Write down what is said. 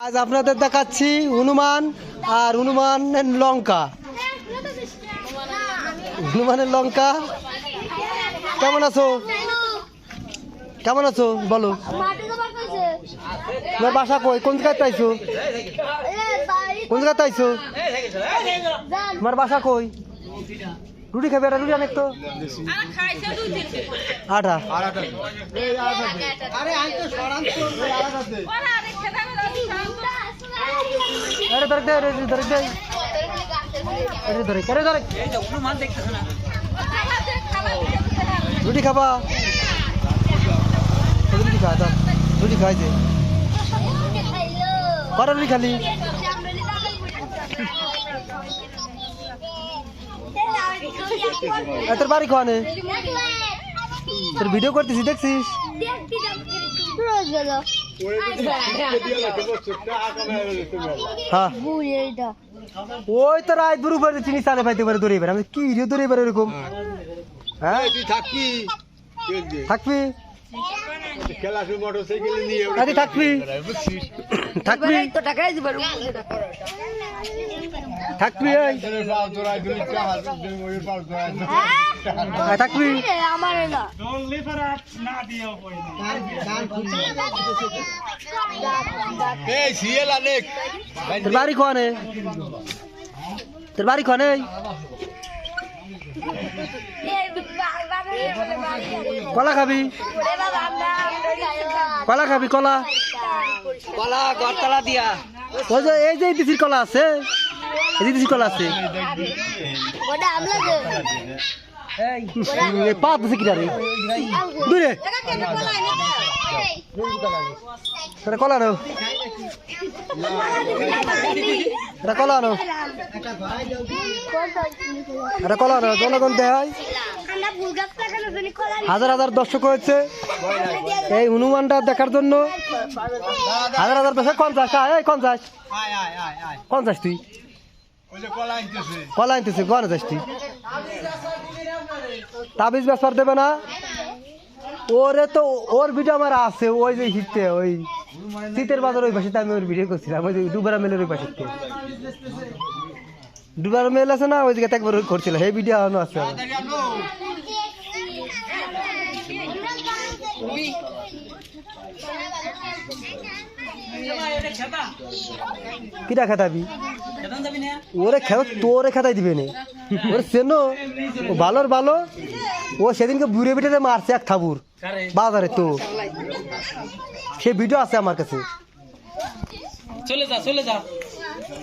আজ আপনাদের দেখাচ্ছি হনুমান আর হনুমানের লঙ্কা। হনুমানের লঙ্কা। কেমন আছো? কেমন আছো? বলো। বাসা কই? কোন জায়গায় পাইছো কোন জায়গায় পাইছো তোমার বাসা কই? রুটি খাবে রুটি অনেক তো। আটা। আরে ধরে দে আরে ধরে দে আরে ধরে আরে ধরে রুটি খাবা? রুটি খা দাও রুটি খাইছে কটা রুটি খালি? তোর বাড়ি খাওয়ানে তোর ভিডিও করতেছি দেখছিস? ওই তো রাত বুড়ো করে চিনি পাইতে পারে দৌড়ে এবার আমি কি রে দৌড়ে এরকম? হ্যাঁ? তুই থাকবি? থাকবি? খেলা শুরু মোটর সাইকেল নিয়ে থাকবি। থাকবি? থাকবি আয় থাকবি। আমার না। এই তোর বাড়ি কোয়ানে? তোর বাড়ি কোয়ানে কলা খাবি? কলা খাবি কলা? কলা গড়তলা দিয়া। ওই যে এই যে দিছির কলা আছে এই যে দিছির কলা আছে। ওটা আমলা দে। এই পা দিছে কিনা রে দূরে। এটা কলা নাও। এটা কলা নাও। এটা কলা নাও জনগণ দেয় হাজার হাজার দর্শক হয়েছে। এই হনুমানটা দেখার জন্য। হাজার হাজার দর্শক পঞ্চাশ এই পঞ্চাশ। আয় আয় আয় আয়। পঞ্চাশ তুই। ওই যে কলা আনতেছে। কলা আনতেছে পঞ্চাশ তুই। তাবিজ ব্যাপার দেবে না? ওরে তো ওর ভিডিও আমার আছে ওই যে শীতে ওই শীতের বাজার ওই পাশে আমি ওর ভিডিও করছিলাম ওই যে ডুবারা মেলের ওই পাশে ডুবারা মেল আছে না ওই জায়গাতে একবার করছিল। সেই ভিডিও এখনও আছে। কিরা খেতাবি? ওরে খেত, তোরে খেতাই দিবে নে। ওরে ও ভালোর ভালো ও সেদিনকে বুড়ে বিটে মারছে এক থাবুর, বাজারে তো। সে ভিডিও আছে আমার কাছে। চলে যা চলে যা।